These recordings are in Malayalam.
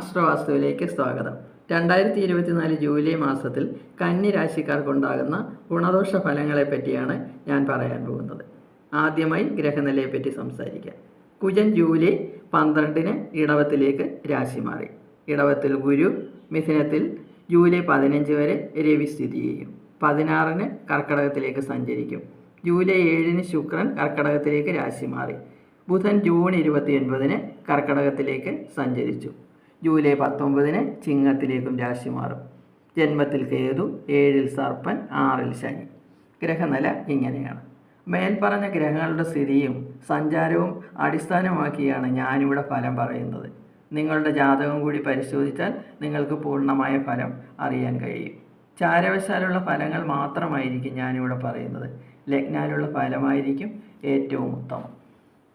അഷ്ടവാസ്തുവിലേക്ക് സ്വാഗതം. രണ്ടായിരത്തി ഇരുപത്തിനാല് ജൂലൈ മാസത്തിൽ കന്നി രാശിക്കാർക്കുണ്ടാകുന്ന ഗുണദോഷ ഫലങ്ങളെ പറ്റിയാണ് ഞാൻ പറയാൻ പോകുന്നത്. ആദ്യമായി ഗ്രഹനിലയെ പറ്റി സംസാരിക്കാം. കുജൻ ജൂലൈ പന്ത്രണ്ടിന് ഇടവത്തിലേക്ക് രാശി മാറി. ഇടവത്തിൽ ഗുരു മിഥുനത്തിൽ ജൂലൈ പതിനഞ്ച് വരെ രവി സ്ഥിതി ചെയ്യും. പതിനാറിന് കർക്കടകത്തിലേക്ക് സഞ്ചരിക്കും. ജൂലൈ ഏഴിന് ശുക്രൻ കർക്കടകത്തിലേക്ക് രാശി മാറി. ബുധൻ ജൂൺ ഇരുപത്തിയൊൻപതിന് കർക്കടകത്തിലേക്ക് സഞ്ചരിച്ചു. ജൂലൈ പത്തൊമ്പതിന് ചിങ്ങത്തിലേക്കും രാശി മാറും. ജന്മത്തിൽ കേതു ഏഴിൽ സർപ്പൻ ആറിൽ ശനി. ഗ്രഹനില ഇങ്ങനെയാണ്. മേൽപ്പറഞ്ഞ ഗ്രഹങ്ങളുടെ സ്ഥിതിയും സഞ്ചാരവും അടിസ്ഥാനമാക്കിയാണ് ഞാനിവിടെ ഫലം പറയുന്നത്. നിങ്ങളുടെ ജാതകം കൂടി പരിശോധിച്ചാൽ നിങ്ങൾക്ക് പൂർണമായ ഫലം അറിയാൻ കഴിയും. ചാരവശാലുള്ള ഫലങ്ങൾ മാത്രമായിരിക്കും ഞാനിവിടെ പറയുന്നത്. ലഗ്നാലുള്ള ഫലമായിരിക്കും ഏറ്റവും ഉത്തമം.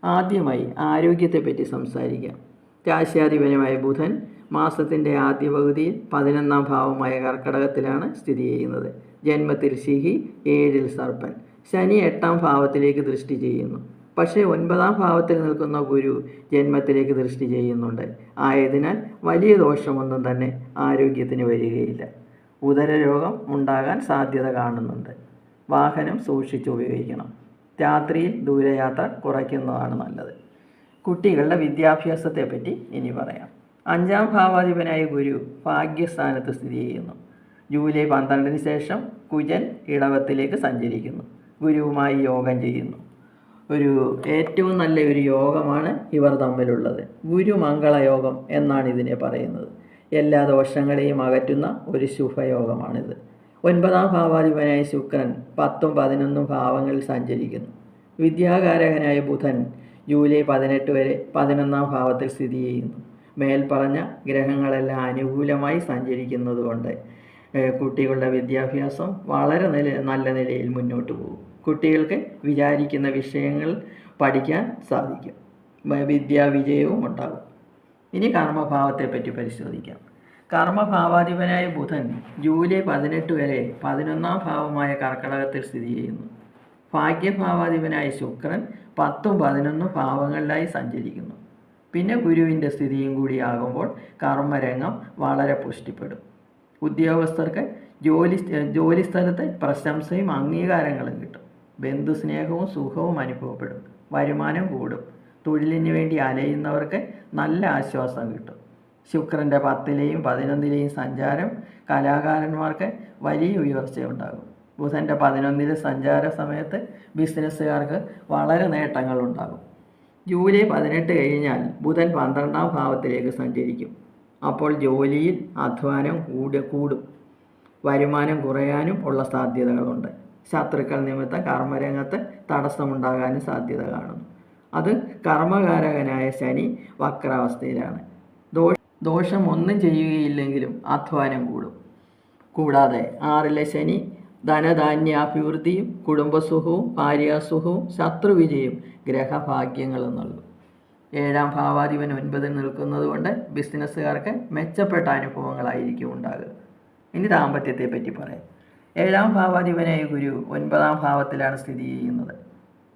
ആദ്യമായി ആരോഗ്യത്തെപ്പറ്റി സംസാരിക്കാം. രാശ്യാധിപനുമായ ബുധൻ മാസത്തിന്റെ ആദ്യ പകുതിയിൽ പതിനൊന്നാം ഭാവമായ കർക്കടകത്തിലാണ് സ്ഥിതി ചെയ്യുന്നത്. ജന്മത്തിൽ ശിഹി ഏഴിൽ സർപ്പൻ. ശനി എട്ടാം ഭാവത്തിലേക്ക് ദൃഷ്ടി ചെയ്യുന്നു. പക്ഷേ ഒൻപതാം ഭാവത്തിൽ നിൽക്കുന്ന ഗുരു ജന്മത്തിലേക്ക് ദൃഷ്ടി ചെയ്യുന്നുണ്ട്. ആയതിനാൽ വലിയ ദോഷമൊന്നും തന്നെ ആരോഗ്യത്തിന് വരികയില്ല. ഉദരരോഗം ഉണ്ടാകാൻ സാധ്യത കാണുന്നുണ്ട്. വാഹനം സൂക്ഷിച്ച് ഉപയോഗിക്കണം. രാത്രിയിൽ ദൂരയാത്ര കുറയ്ക്കുന്നതാണ് നല്ലത്. കുട്ടികളുടെ വിദ്യാഭ്യാസത്തെ പറ്റി ഇനി പറയാം. അഞ്ചാം ഭാവാധിപനായ ഗുരു ഭാഗ്യസ്ഥാനത്ത് സ്ഥിതി ചെയ്യുന്നു. ജൂലൈ പന്ത്രണ്ടിന് ശേഷം കുജൻ ഇടവത്തിലേക്ക് സഞ്ചരിക്കുന്നു. ഗുരുവുമായി യോഗം ചെയ്യുന്നു. ഒരു ഏറ്റവും നല്ല ഒരു യോഗമാണ് ഇവർ തമ്മിലുള്ളത്. ഗുരുമംഗളയോഗം എന്നാണ് ഇതിനെ പറയുന്നത്. എല്ലാ ദോഷങ്ങളെയും അകറ്റുന്ന ഒരു ശുഭയോഗമാണിത്. ഒൻപതാം ഭാവാധിപനായ ശുക്രൻ പത്തും പതിനൊന്നും ഭാവങ്ങളിൽ സഞ്ചരിക്കുന്നു. വിദ്യാകാരകനായ ബുധൻ ജൂലൈ പതിനെട്ട് വരെ പതിനൊന്നാം ഭാവത്തിൽ സ്ഥിതി ചെയ്യുന്നു. മേൽപ്പറഞ്ഞ ഗ്രഹങ്ങളെല്ലാം അനുകൂലമായി സഞ്ചരിക്കുന്നത് കൊണ്ട് കുട്ടികളുടെ വിദ്യാഭ്യാസം വളരെ നില നല്ല നിലയിൽ മുന്നോട്ട് പോകും. കുട്ടികൾക്ക് വിചാരിക്കുന്ന വിഷയങ്ങൾ പഠിക്കാൻ സാധിക്കും. വിദ്യാവിജയവും ഉണ്ടാകും. ഇനി കർമ്മഭാവത്തെ പറ്റി പരിശോധിക്കാം. കർമ്മഭാവാധിപനായ ബുധൻ ജൂലൈ പതിനെട്ട് വരെ പതിനൊന്നാം ഭാവമായ കർക്കടകത്തിൽ സ്ഥിതി ചെയ്യുന്നു. ഭാഗ്യഭാവാധിപനായ ശുക്രൻ പത്തും പതിനൊന്നും ഭാവങ്ങളിലായി സഞ്ചരിക്കുന്നു. പിന്നെ ഗുരുവിന്റെ സ്ഥിതിയും കൂടിയാകുമ്പോൾ കർമ്മരംഗം വളരെ പുഷ്ടിപ്പെടും. ഉദ്യോഗസ്ഥർക്ക് ജോലി ജോലിസ്ഥലത്ത് പ്രശംസയും അംഗീകാരങ്ങളും കിട്ടും. ബന്ധുസ്നേഹവും സുഖവും അനുഭവപ്പെടും. വരുമാനം കൂടും. തൊഴിലിന് വേണ്ടി അലയുന്നവർക്ക് നല്ല ആശ്വാസം കിട്ടും. ശുക്രന്റെ പത്തിലെയും പതിനൊന്നിലെയും സഞ്ചാരം കലാകാരന്മാർക്ക് വലിയ ഉയർച്ചയുണ്ടാകും. ബുധന്റെ പതിനൊന്നിൽ സഞ്ചാര സമയത്ത് ബിസിനസ്സുകാർക്ക് വളരെ നേട്ടങ്ങളുണ്ടാകും. ജൂലൈ പതിനെട്ട് കഴിഞ്ഞാൽ ബുധൻ പന്ത്രണ്ടാം ഭാവത്തിലേക്ക് സഞ്ചരിക്കും. അപ്പോൾ ജോലിയിൽ അധ്വാനം കൂടി കൂടും. വരുമാനം കുറയാനും ഉള്ള സാധ്യതകളുണ്ട്. ശത്രുക്കൾ നിമിത്തം കർമ്മരംഗത്ത് തടസ്സമുണ്ടാകാനും സാധ്യത കാണുന്നു. അത് കർമ്മകാരകനായ ശനി വക്രാവസ്ഥയിലാണ്. ദോഷ ഒന്നും ചെയ്യുകയില്ലെങ്കിലും അധ്വാനം കൂടും. കൂടാതെ ആറിലെ ശനി ധനധാന്യാഭിവൃദ്ധിയും കുടുംബസുഖവും ഭാര്യാസുഖവും ശത്രുവിജയും ഗ്രഹഭാഗ്യങ്ങൾ നൽകും ഏഴാം ഭാവാധിപൻ ഒൻപതിൽ നിൽക്കുന്നത് കൊണ്ട് ബിസിനസ്സുകാർക്ക് മെച്ചപ്പെട്ട അനുഭവങ്ങളായിരിക്കും ഉണ്ടാകുക. ഇനി ദാമ്പത്യത്തെ പറ്റി പറയാം. ഏഴാം ഭാവാധിപനായ ഗുരു ഒൻപതാം ഭാവത്തിലാണ് സ്ഥിതി ചെയ്യുന്നത്.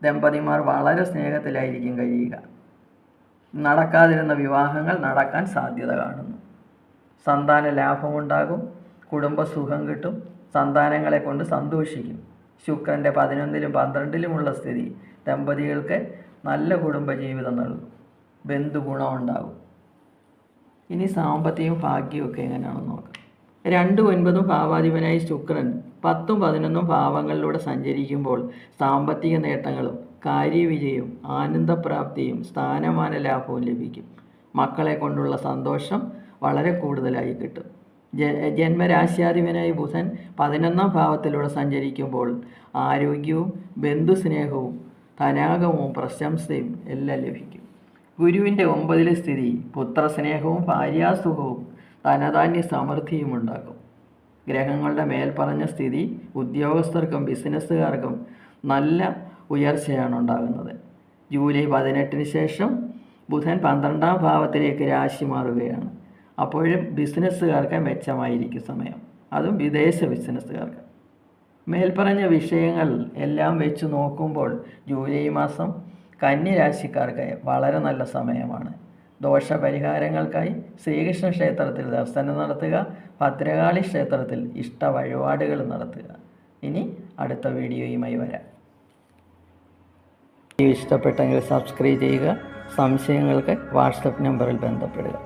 ദമ്പതിമാർ വളരെ സ്നേഹത്തിലായിരിക്കും കഴിയുക. നടക്കാതിരുന്ന വിവാഹങ്ങൾ നടക്കാൻ സാധ്യത കാണുന്നു. സന്താന ലാഭമുണ്ടാകും കുടുംബസുഖം കിട്ടും സന്താനങ്ങളെ കൊണ്ട് സന്തോഷിക്കും. ശുക്രന്റെ പതിനൊന്നിലും പന്ത്രണ്ടിലുമുള്ള സ്ഥിതി ദമ്പതികൾക്ക് നല്ല കുടുംബജീവിതം നൽകും. ബന്ധുഗുണം ഉണ്ടാകും. ഇനി സാമ്പത്തികവും ഭാഗ്യവും എങ്ങനെയാണെന്ന് നോക്കാം. രണ്ടും ഒൻപതും ഭാവാധിപനായി ശുക്രൻ പത്തും പതിനൊന്നും ഭാവങ്ങളിലൂടെ സഞ്ചരിക്കുമ്പോൾ സാമ്പത്തിക നേട്ടങ്ങളും കാര്യവിജയവും ആനന്ദപ്രാപ്തിയും സ്ഥാനമാന ലാഭവും ലഭിക്കും. മക്കളെ കൊണ്ടുള്ള സന്തോഷം വളരെ കൂടുതലായി കിട്ടും. ജന്മരാശ്യാധിപനായ ബുധൻ പതിനൊന്നാം ഭാവത്തിലൂടെ സഞ്ചരിക്കുമ്പോൾ ആരോഗ്യവും ബന്ധുസ്നേഹവും ധനാഗമവും പ്രശംസയും എല്ലാം ലഭിക്കും. ഗുരുവിന്റെ ഒമ്പതിലെ സ്ഥിതി പുത്രസ്നേഹവും ഭാര്യാസുഖവും ധനധാന്യ സമൃദ്ധിയും ഉണ്ടാക്കും. ഗ്രഹങ്ങളുടെ മേൽപ്പറഞ്ഞ സ്ഥിതി ഉദ്യോഗസ്ഥർക്കും ബിസിനസ്സുകാർക്കും നല്ല ഉയർച്ചയാണ് ഉണ്ടാകുന്നത്. ജൂലൈ പതിനെട്ടിന് ശേഷം ബുധൻ പന്ത്രണ്ടാം ഭാവത്തിലേക്ക് രാശി മാറുകയാണ്. അപ്പോഴും ബിസിനസ്സുകാർക്ക് മെച്ചമായിരിക്കും സമയം. അതും വിദേശ ബിസിനസ്സുകാർക്ക് മേൽപ്പറഞ്ഞ വിഷയങ്ങൾ എല്ലാം വെച്ച് നോക്കുമ്പോൾ ജൂലൈ മാസം കന്നി രാശിക്കാർക്ക് വളരെ നല്ല സമയമാണ്. ദോഷപരിഹാരങ്ങൾക്കായി ശ്രീകൃഷ്ണ ക്ഷേത്രത്തിൽ ദർശനം നടത്തുക ഭദ്രകാളി ക്ഷേത്രത്തിൽ ഇഷ്ട വഴിപാടുകൾ നടത്തുക. ഇനി അടുത്ത വീഡിയോയുമായി വരാം. വീഡിയോ ഇഷ്ടപ്പെട്ടെങ്കിൽ സബ്സ്ക്രൈബ് ചെയ്യുക സംശയങ്ങൾക്ക് വാട്സപ്പ് നമ്പറിൽ ബന്ധപ്പെടുക.